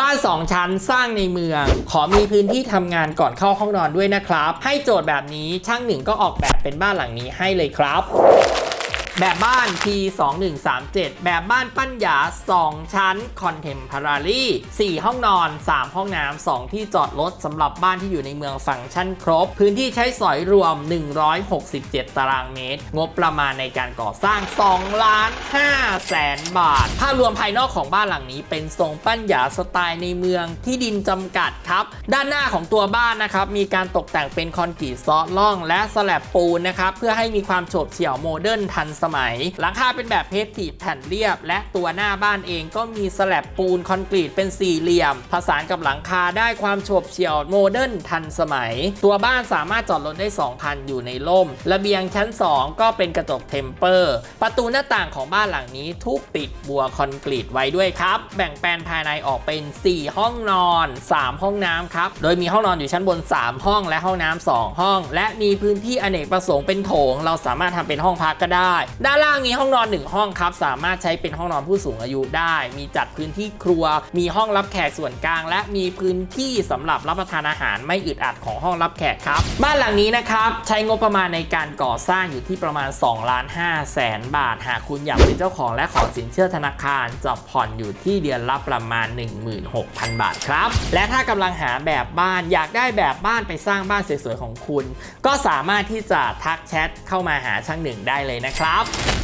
บ้านสองชั้นสร้างในเมือง ขอมีพื้นที่ทำงานก่อนเข้าห้องนอนด้วยนะครับ ให้โจทย์แบบนี้ช่างหนึ่งก็ออกแบบเป็นบ้านหลังนี้ให้เลยครับ แบบบ้าน P 2 1 3 7 แบบบ้านปั้นหยา 2 ชั้น Contemporary 4 ห้องนอน 3 ห้องน้ำ 2 ที่จอดรถสำหรับบ้านที่อยู่ในเมืองฟังก์ชันครบ พื้นที่ใช้สอยรวม 167 ตารางเมตร งบประมาณในการก่อสร้าง 2 ล้าน5แสนบาทภาพรวมภายนอกของบ้านหลังนี้ เป็นทรงปั้นหยาสไตล์ในเมืองที่ดินจำกัดครับ ด้านหน้าของตัวบ้านนะครับ มีการตกแต่งเป็นคอนกรีตซอสล่อง และสแลบปูนนะครับ เพื่อให้มีความโฉบเฉี่ยวโมเดิร์นทันสมัย หลังคาเป็นแบบเพสทีแผ่นเรียบ และตัวหน้าบ้านเองก็มีสแลบปูนคอนกรีตเป็นสี่เหลี่ยม ผสานกับหลังคาได้ความโฉบเฉี่ยวโมเดิร์นทันสมัย ตัวบ้านสามารถจอดรถได้ 2 คันอยู่ในร่ม ระเบียงชั้น 2 ก็เป็นกระจกเทมเปอร์ ประตูหน้าต่างของบ้านหลังนี้ทุกติดบัวคอนกรีตไว้ด้วยครับ แบ่งแปลนภายในออกเป็น 4 ห้องนอน 3 ห้องน้ำครับ โดยมีห้องนอนอยู่ชั้นบน 3 ห้องและห้องน้ำ2ห้อง และมีพื้นที่อเนกประสงค์เป็นโถง เราสามารถทำเป็นห้องพักก็ได้ด้านล่างมีห้องนอน 1 ห้องครับ สามารถใช้เป็นห้องนอนผู้สูงอายุได้ มีจัดพื้นที่ครัว มีห้องรับแขกส่วนกลาง และมีพื้นที่สำหรับรับประทานอาหารไม่อึดอัดของห้องรับแขกครับ บ้านหลังนี้นะครับใช้งบประมาณในการก่อสร้างอยู่ที่ประมาณ2ล้าน5แสนบาท หากคุณอยากเป็นเจ้าของและขอสินเชื่อธนาคารจะผ่อนอยู่ที่เดือนละประมาณ 16,000 บาทครับ และถ้ากำลังหาแบบบ้านอยากได้แบบบ้านไปสร้างบ้านสวยๆของคุณ ก็สามารถที่จะทักแชทเข้ามาหาช่างหนึ่งได้เลยนะครับ밥